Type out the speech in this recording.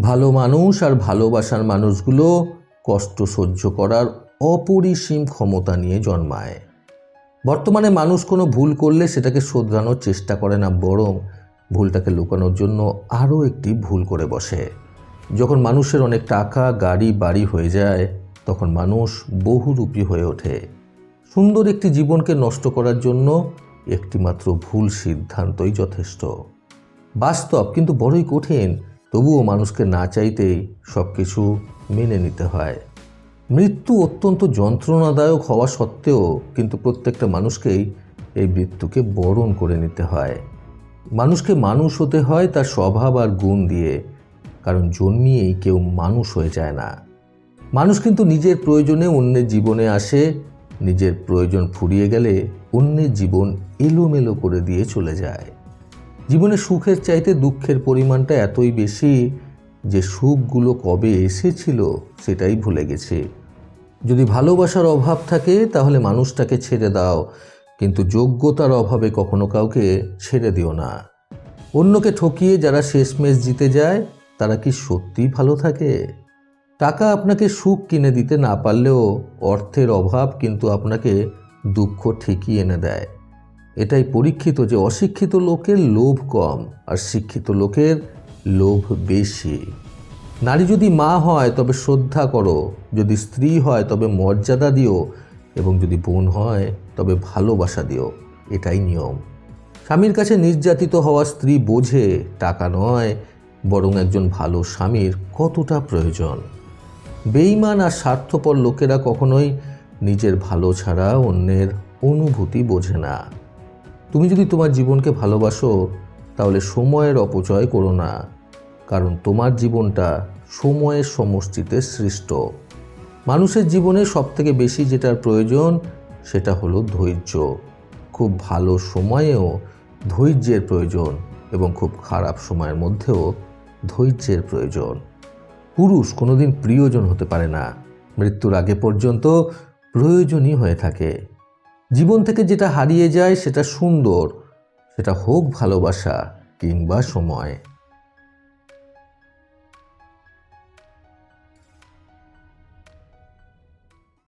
ভালো মানুষ আর ভালোবাসার মানুষগুলো কষ্ট সহ্য করার অপরিসীম ক্ষমতা নিয়ে জন্মায়। বর্তমানে মানুষ কোনো ভুল করলে সেটাকে শোধরানোর চেষ্টা করে না, বরং ভুলটাকে লুকানোর জন্য আরও একটি ভুল করে বসে। যখন মানুষের অনেক টাকা, গাড়ি, বাড়ি হয়ে যায়, তখন মানুষ বহুরূপী হয়ে ওঠে। সুন্দর একটি জীবনকে নষ্ট করার জন্য একটিমাত্র ভুল সিদ্ধান্তই যথেষ্ট। বাস্তব, কিন্তু বড়ই কঠিন। তবুও মানুষকে না চাইতেই সব কিছু মেনে নিতে হয়। মৃত্যু অত্যন্ত যন্ত্রণাদায়ক হওয়া সত্ত্বেও কিন্তু প্রত্যেকটা মানুষকেই এই মৃত্যুকে বরণ করে নিতে হয়। মানুষকে মানুষ হতে হয় তার স্বভাব আর গুণ দিয়ে, কারণ জন্মিয়েই কেউ মানুষ হয়ে যায় না। মানুষ কিন্তু নিজের প্রয়োজনে অন্যের জীবনে আসে, নিজের প্রয়োজন ফুরিয়ে গেলে অন্যের জীবন এলোমেলো করে দিয়ে চলে যায়। জীবনে সুখের চাইতে দুঃখের পরিমাণটা এতই বেশি যে সুখগুলো কবে এসেছিল সেটাই ভুলে গেছে। যদি ভালোবাসার অভাব থাকে তাহলে মানুষটাকে ছেড়ে দাও, কিন্তু যোগ্যতার অভাবে কখনো কাউকে ছেড়ে দিও না। অন্যকে ঠকিয়ে যারা শেষমেশ জিতে যায়, তারা কি সত্যিই ভালো থাকে? টাকা আপনাকে সুখ কিনে দিতে না পারলেও অর্থের অভাব কিন্তু আপনাকে দুঃখ ঠিকই এনে দেয়। এটাই পরীক্ষিত যে অশিক্ষিত লোকের লোভ কম আর শিক্ষিত লোকের লোভ বেশি। নারী যদি মা হয়, তবে শ্রদ্ধা করো। যদি স্ত্রী হয়, তবে মর্যাদা দিও। এবং যদি বোন হয়, তবে ভালোবাসা দিও। এটাই নিয়ম। স্বামীর কাছে নির্যাতিত হওয়া স্ত্রী বোঝে, টাকা নয়, বরং একজন ভালো স্বামীর কতটা প্রয়োজন। বেইমান আর স্বার্থপর লোকেরা কখনোই নিজের ভালো ছাড়া অন্যের অনুভূতি বোঝে না। তুমি যদি তোমার জীবনকে ভালোবাসো, তাহলে সময়ের অপচয় করো না, কারণ তোমার জীবনটা সময়ের সমষ্টিতে সৃষ্ট। মানুষের জীবনে সবথেকে বেশি যেটার প্রয়োজন, সেটা হলো ধৈর্য। খুব ভালো সময়েও ধৈর্যের প্রয়োজন এবং খুব খারাপ সময়ের মধ্যেও ধৈর্যের প্রয়োজন। পুরুষ কোনোদিন প্রিয়জন হতে পারে না। মৃত্যুর আগে পর্যন্ত প্রয়োজনই হয়ে থাকে। জীবন থেকে যেটা হারিয়ে যায় সেটা সুন্দর সেটা হোক ভালোবাসা কিংবা সময়।